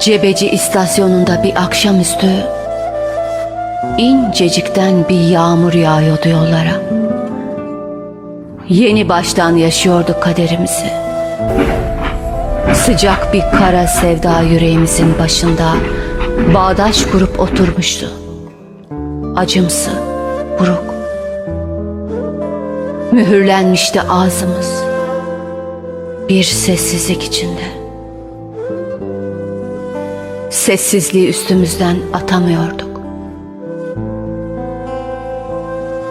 Cebeci istasyonunda bir akşamüstü incecikten bir yağmur yağıyordu yollara. Yeni baştan yaşıyorduk kaderimizi. Sıcak bir kara sevda yüreğimizin başında bağdaş kurup oturmuştu. Acımsı, buruk. Mühürlenmişti ağzımız. Bir sessizlik içinde. Sessizliği üstümüzden atamıyorduk.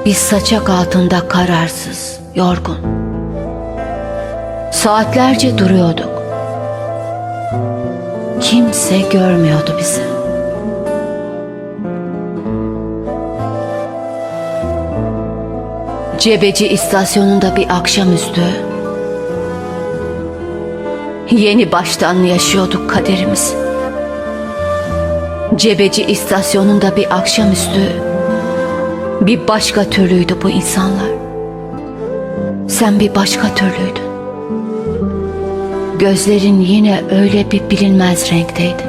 Bir saçak altında kararsız, yorgun. Saatlerce duruyorduk. Kimse görmüyordu bizi. Cebeci istasyonunda bir akşamüstü yeni baştan yaşıyorduk kaderimizi. Cebeci istasyonunda bir akşamüstü bir başka türlüydü bu insanlar. Sen bir başka türlüydün. Gözlerin yine öyle bir bilinmez renkteydi.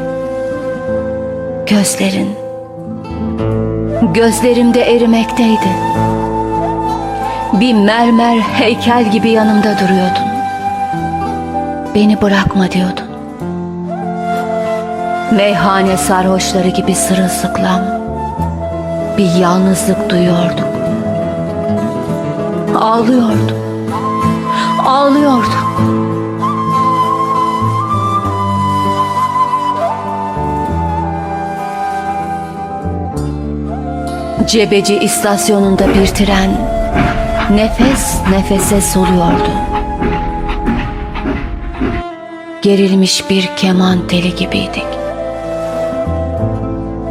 Gözlerin gözlerimde erimekteydi. Bir mermer heykel gibi yanımda duruyordun. Beni bırakma diyordun. Meyhane sarhoşları gibi sırılsıklam bir yalnızlık duyuyorduk. Ağlıyorduk. Ağlıyorduk. Cebeci istasyonunda bir tren nefes nefese soluyordu. Gerilmiş bir keman teli gibiydik.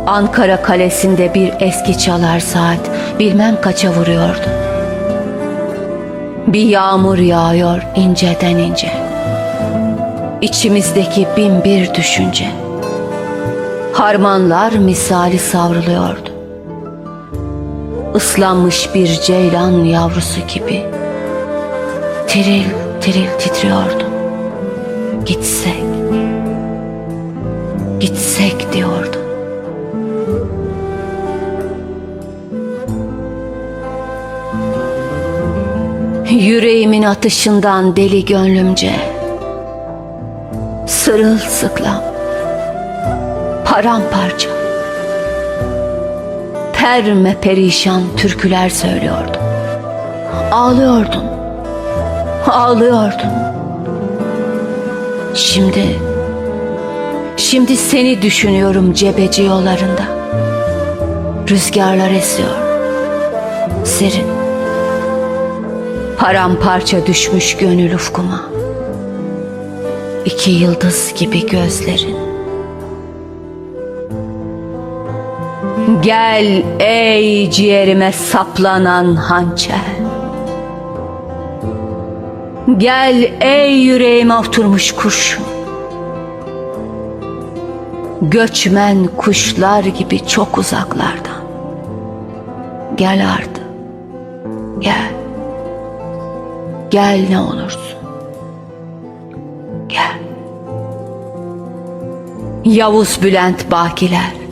Ankara kalesinde bir eski çalar saat bilmem kaça vuruyordu. Bir yağmur yağıyor inceden ince. İçimizdeki bin bir düşünce. Harmanlar misali savruluyordu. Islanmış bir ceylan yavrusu gibi tiril tiril titriyordu. Gitsek, gitsek diyordu. Yüreğimin atışından deli gönlümce. Sırılsıklam. Paramparça. Perme perişan türküler söylüyordum. Ağlıyordum. Ağlıyordum. Şimdi Şimdi seni düşünüyorum cebeci yollarında. Rüzgarlar esiyor. Serin Paramparça düşmüş gönül ufkuma. İki yıldız gibi gözlerin. Gel ey ciğerime saplanan hançer. Gel ey yüreğime oturmuş kurşun. Göçmen kuşlar gibi çok uzaklardan. Gel artık Gel Gel ne olursun. Gel. Yavuz Bülent Bakiler.